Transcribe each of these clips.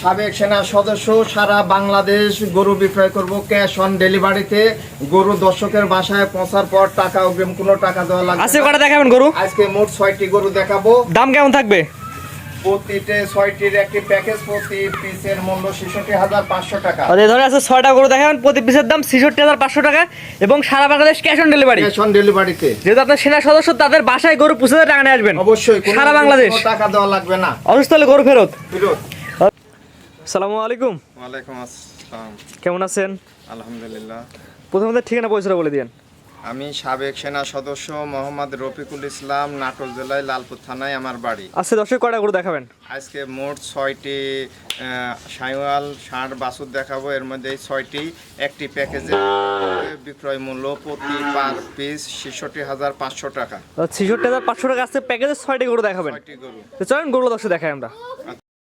সাবেক সেনা সদস্য সারা বাংলাদেশ গরু বিক্রয় করব ক্যাশ অন ডেলিভারিতে। গরু দর্শকের বাসায় পৌঁছার পর টাকা অগ্রিম কোনো টাকা দেওয়া লাগবে আজকে। কটা দেখাবেন গরু? আজকে মোট ছয়টি গরু দেখাবো। দাম কেমন থাকবে? প্রতিতে ছয়টির একটি প্যাকেজ প্রতি পিসের মূল্য ছেষট্টি হাজার পাঁচশো টাকা। ধরে আছে ছয়টা গরু দেখাবেন প্রতি পিসের দাম ছেষট্টি হাজার পাঁচশো টাকা এবং সারা Bangladesh cash on delivery cash on ডেলিভারিতে যেহেতু আপনার সেনা সদস্য তাদের বাসায় গরু পুষে টাকা নিয়ে আসবেন। অবশ্যই সারা বাংলাদেশ। টাকা দেওয়া লাগবে না। অসুস্থ হলে গরু ফেরত। বিরোধ সালামু আলাইকুম। ওয়ালাইকুম আসসালাম। কেমন আছেন? আলহামদুলিল্লাহ। প্রথমত ঠিকানা বলে দিন আমি সাবেক সেনা সদস্য মোহাম্মদ রফিকুল ইসলাম নাটোর জেলায় লালপুর থানায় আমার বাড়ি। আজকে দর্শক কয়টা গরু দেখাবেন? আজকে মোট ছয়টি সাইওয়াল ষাঁড় বাছুর দেখাবো। এর মধ্যে এই ছয়টি একটি প্যাকেজে বিক্রয় মূল্য প্রতি পার পিস ছেষট্টি হাজার পাঁচশো টাকা। ছেষট্টি হাজার পাঁচশো টাকা আসছে প্যাকেজে ছয়টি গরু দেখাবেন। ছয়টি গরু। চলেন গরু দর্শক দেখাই আমরা।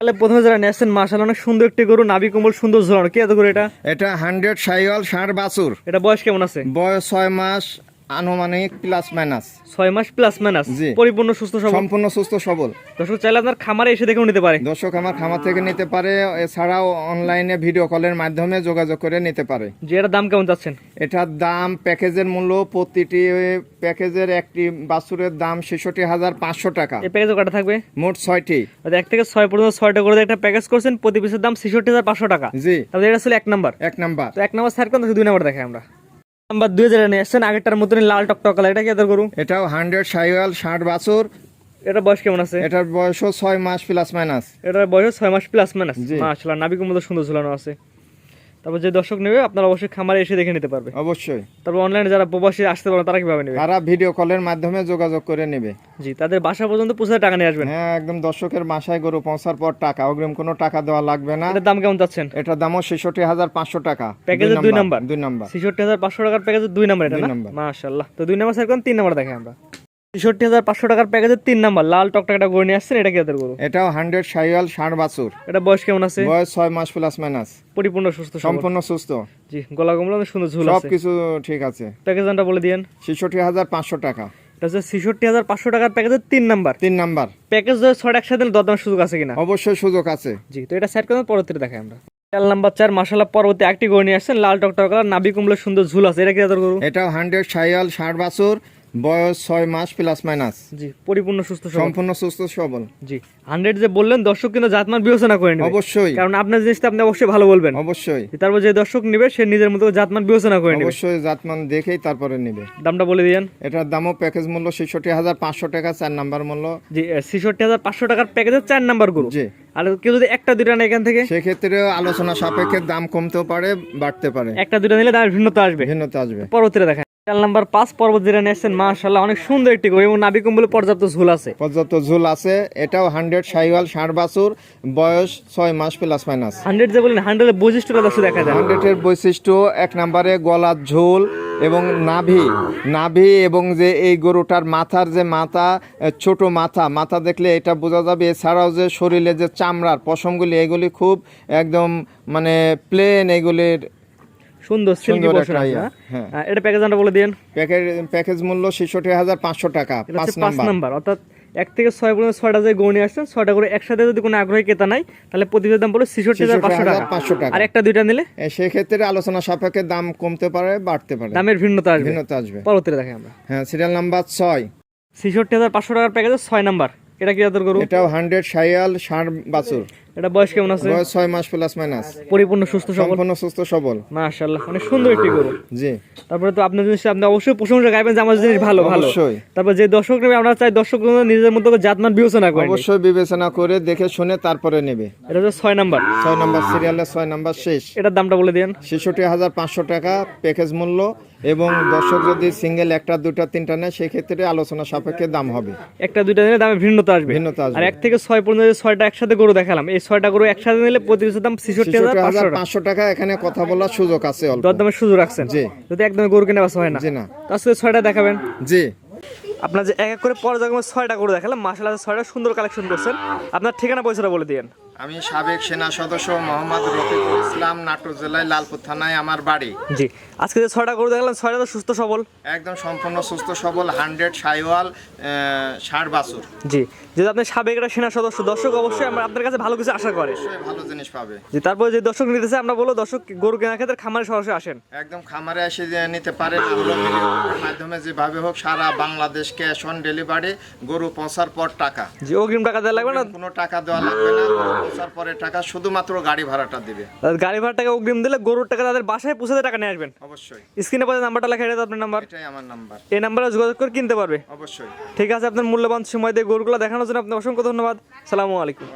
তাহলে প্রথমে যারা নেসেন মার্শাল অনেক সুন্দর একটি গরু নাবি কোমল সুন্দর ঝোলানো। কি এত করে এটা? এটা হান্ড্রেড সাইওয়াল ষাঁড় বাছুর। এটা বয়স কেমন আছে? বয়স ছয় মাস আনুমানিক প্লাস মাইনাস ছয় মাস প্লাস মাইনাস জি। পরিপূর্ণ সুস্থ সবল। সম্পূর্ণ সুস্থ সবল। দর্শক চাইলে আপনার খামারে এসে দেখেও নিতে পারে। দর্শক আমার খামার থেকে নিতে পারে এছাড়াও অনলাইনে ভিডিও কলের মাধ্যমে যোগাযোগ করে নিতে পারে। যে এটার দাম কেমন যাচ্ছেন? এটার দাম প্যাকেজের মূল্য প্রতিটি প্যাকেজের একটি বাছুরের দাম ছেষট্টি হাজার পাঁচশো টাকা। এই প্যাকেজে কটা থাকবে? মোট ছয়টি। এক থেকে ছয় পর্যন্ত ছয়টা করে একটা প্যাকেজ করছেন প্রতি পিসের দাম ছেষট্টি হাজার পাঁচশো টাকা। জি। তাহলে এটা ছিল এক নাম্বার এক নাম্বার তো এক নাম্বার স্যার কোন দুই নাম্বার দেখাই আমরা। নাম্বার দুই হাজার নিয়ে আসছেন আগেরটার মতন লাল টকটক কালার এটা কি এত করুন? এটাও হান্ড্রেড সাইওয়াল ষাট বাছুর। এটা বয়স কেমন আছে? এটার বয়স ছয় মাস প্লাস মাইনাস এটার বয়স ছয় মাস প্লাস মাইনাস। মাশাআল্লাহ নাবিকের মতো সুন্দর ঝুলানো আছে। তারপর যে দর্শক নেবে আপনারা অবশ্যই খামারে এসে দেখে নিতে পারবে। অবশ্যই। তারপর অনলাইনে যারা প্রবাসী আসতে পারবে তারা কীভাবে নেবে? তারা ভিডিও কলের মাধ্যমে যোগাযোগ করে নেবে। জি তাদের বাসা পর্যন্ত পৌঁছে টাকা নিয়ে আসবেন। হ্যাঁ একদম দর্শকের বাসায় গরু পৌঁছার পর টাকা অগ্রিম কোনো টাকা দেওয়া লাগবে না। এটার দাম কেমন চাচ্ছেন? এটার দামও ছেষট্টি হাজার পাঁচশো টাকা। প্যাকেজের দুই নাম্বার দুই নাম্বার। ছেষট্টি হাজার পাঁচশো টাকার প্যাকেজের দুই নাম্বার এটা না? নাম্বার। মাশাআল্লাহ। তো দুই নাম্বার স্যার কোন তিন নাম্বার দেখে আমরা। হাজার পাঁচশো টাকার প্যাকেজের তিন নাম্বার লাল টকটকটা গড়ে নিয়ে আসছেন এটা কি গরু এটাও হান্ড্রেড সাইওয়াল ষাট বাছুর। এটা বয়স কেমন আছে? বয়স ছয় মাস প্লাস মাইনাস পরিপূর্ণ সুস্থ সম্পূর্ণ সুস্থ। জি গলা কমলা সুন্দর ঝুল সব কিছু ঠিক আছে। প্যাকেজ বলে দিয়েন। ছেষট্টি হাজার পাঁচশো টাকা। এটা হচ্ছে ছেষট্টি হাজার পাঁচশো টাকার প্যাকেজের তিন নাম্বার। তিন নাম্বার। প্যাকেজ ধরে ছটা একসাথে নিলে সুযোগ আছে কিনা? অবশ্যই সুযোগ আছে। জি তো এটা সাইড করে পরবর্তীতে দেখাই আমরা। চার নাম্বার চার মাসালা একটি গড়ে নিয়ে আসছেন লাল টকটক নাবি কুমড়োর সুন্দর ঝুল আছে। এটা কি গরু এটাও হান্ড্রেড সাইওয়াল ষাট বাছুর। বয়স ছয় মাস প্লাস মাইনাস জি পরিপূর্ণ সুস্থ সম্পূর্ণ সুস্থ সবল। জি হান্ড্রেড যে বললেন দর্শক কিন্তু জাতমান বিবেচনা করে নেবে। অবশ্যই। কারণ আপনার জিনিসটা আপনি অবশ্যই ভালো বলবেন। অবশ্যই। তারপর যে দর্শক নেবে সে নিজের মতো জাতমান বিবেচনা করে নেবে। অবশ্যই জাতমান দেখেই তারপরে নেবে। দামটা বলে দিয়েন। এটার দামও প্যাকেজ মূল্য ছেষট্টি হাজার পাঁচশো টাকা চার নাম্বার মূল্য। জি ছেষট্টি হাজার পাঁচশো টাকার প্যাকেজের চার নাম্বার গরু। জি। আর কেউ যদি একটা দুইটা নেয় এখান থেকে? সেক্ষেত্রে আলোচনা সাপেক্ষে দাম কমতেও পারে বাড়তে পারে। একটা দুইটা নিলে দামের ভিন্নতা আসবে। ভিন্নতা আসবে। পরবর্তীতে দেখেন। চার নাম্বার পাঁচ পর্বত যেটা নিয়ে আসছেন মাশাল্লাহ অনেক সুন্দর একটি গরু এবং নাবি কম্বলে পর্যাপ্ত ঝুল আছে। পর্যাপ্ত ঝুল আছে এটাও হান্ড্রেড সাইওয়াল ষাট বাছুর বয়স ছয় মাস প্লাস মাইনাস। হান্ড্রেড যে বলেন হান্ড্রেডের বৈশিষ্ট্যটা দর্শক দেখা যায়। হান্ড্রেডের বৈশিষ্ট্য এক নম্বরে গলার ঝোল এবং নাভি। নাভি এবং যে এই গরুটার মাথার যে মাথা ছোট মাথা মাথা দেখলে এটা বোঝা যাবে এছাড়াও যে শরীরে যে চামড়ার পশমগুলি এগুলি খুব একদম মানে প্লেন এগুলির সুন্দর সিল্কি পোর্শন আছে? হ্যাঁ। আহ, এটা প্যাকেজ বলে দিন প্যাকেজ প্যাকেজ মূল্য ছেষট্টি হাজার পাঁচশো টাকা পাঁচ নাম্বার। অর্থাৎ এক থেকে ছয় পর্যন্ত ছয়টা যে নিয়ে আসছেন ছয়টা করে একসাথে যদি কোনো আগ্রহী ক্রেতা নাই তাহলে প্রতিটার দাম ছেষট্টি হাজার পাঁচশো টাকা। 66,500 টাকা। আর একটা দুইটা নিলে? সেক্ষেত্রে আলোচনা সাপেক্ষে দাম কমতে পারে বাড়তে পারে। দামের ভিন্নতা আসবে। ভিন্নতা আসবে। পরবর্তীতে দেখে আমরা। হ্যাঁ সিরিয়াল নাম্বার ছয়। ছেষট্টি হাজার পাঁচশো টাকার প্যাকেজে ছয় নাম্বার। এটা কি আদর গরু? এটাও হান্ড্রেড সাইয়াল ষাট বাছুর। এটা বয়স কেমন আছে? বয়স ছয় মাস প্লাস মাইনাস পরিপূর্ণ সুস্থ সবল? সম্পূর্ণ সুস্থ সবল। মাশাআল্লাহ অনেক সুন্দর একটি গরু। জি। তারপরে তো আপনার জিনিস আপনি অবশ্যই প্রশংসা গাইবেন যে আমার জিনিস ভালো ভালো। অবশ্যই। তারপর যে দর্শক নেবে আমরা চাই দর্শক নিজের মতো করে জাতমান বিবেচনা অবশ্যই বিবেচনা করে দেখে শুনে তারপরে নেবে। এটা হচ্ছে ছয় নাম্বার। ছয় নম্বর সিরিয়ালের ছয় নম্বর শেষ। এটার দামটা বলে দেন ছেষট্টি হাজার পাঁচশো টাকা প্যাকেজ মূল্য এবং দর্শক যদি সিঙ্গেল একটা দুটা তিনটা নেয় সেক্ষেত্রে আলোচনা সাপেক্ষে দাম হবে। একটা দুইটা নিলে দামে ভিন্নতা আসবে। ভিন্নতা আসবে। আর এক থেকে ছয় পর্যন্ত ছয়টা একসাথে গরু দেখালাম এই ছয়টা গরু একসাথে নিলে প্রতি পিসের দাম ছেষট্টি হাজার পাঁচশো টাকা। এখানে কথা বলার সুযোগ আছে দরদামের সুযোগ রাখছেন জি। যদি একদম গরু কিনে বাসা হয় না। জি না। তার সাথে ছয়টা দেখাবেন। জি। আপনার যে এক এক করে পর্যায়ক্রমে ছয়টা করে দেখালাম মাসে ছয়টা সুন্দর কালেকশন করছেন। আপনার ঠিকানা পয়সাটা বলে দিয়েন। আমি সাবেক সেনা সদস্য মোহাম্মদ রফিকুল ইসলাম নাটোর জেলায় লালপুর থানায় আমার বাড়ি। জি। আজকে যে ছয়টা করে দেখালাম ছয়টা তো সুস্থ সবল। একদম সম্পূর্ণ সুস্থ সবল হান্ড্রেড সাইওয়াল ষাট বাছুর। জি। যেহেতু আপনি সাবেক একটা সেনা সদস্য দর্শক অবশ্যই আমরা আপনার কাছে ভালো কিছু আশা করে। ভালো জিনিস পাবে। যে তারপরে যে দর্শক নিতেছে আমরা বলব দর্শক গরু কেনার ক্ষেত্রে খামারে সরাসরি আসেন। একদম খামারে এসে যে নিতে পারে মাধ্যমে যেভাবে হোক সারা বাংলাদেশ ক্যাশ অন ডেলিভারি গরু পৌঁছার পর টাকা। যে অগ্রিম টাকা দেওয়া লাগবে না? কোনো টাকা দেওয়া লাগবে না। পরে টাকা শুধুমাত্র গাড়ি ভাড়াটা দিবে। গাড়ি ভাড়াটাকে অগ্রিম দিলে গরুর টাকা তাদের বাসায় পৌঁছাতে টাকা নিয়ে আসবেন। অবশ্যই। স্ক্রিনে পাশে নাম্বারটা লেখা এটা আপনার নাম্বার। এটাই আমার নাম্বার। এই নাম্বারে যোগাযোগ করে কিনতে পারবে। অবশ্যই। ঠিক আছে আপনার মূল্যবান সময় দিয়ে গরুগুলো দেখানোর জন্য আপনাকে অসংখ্য ধন্যবাদ। সালামু আলাইকুম।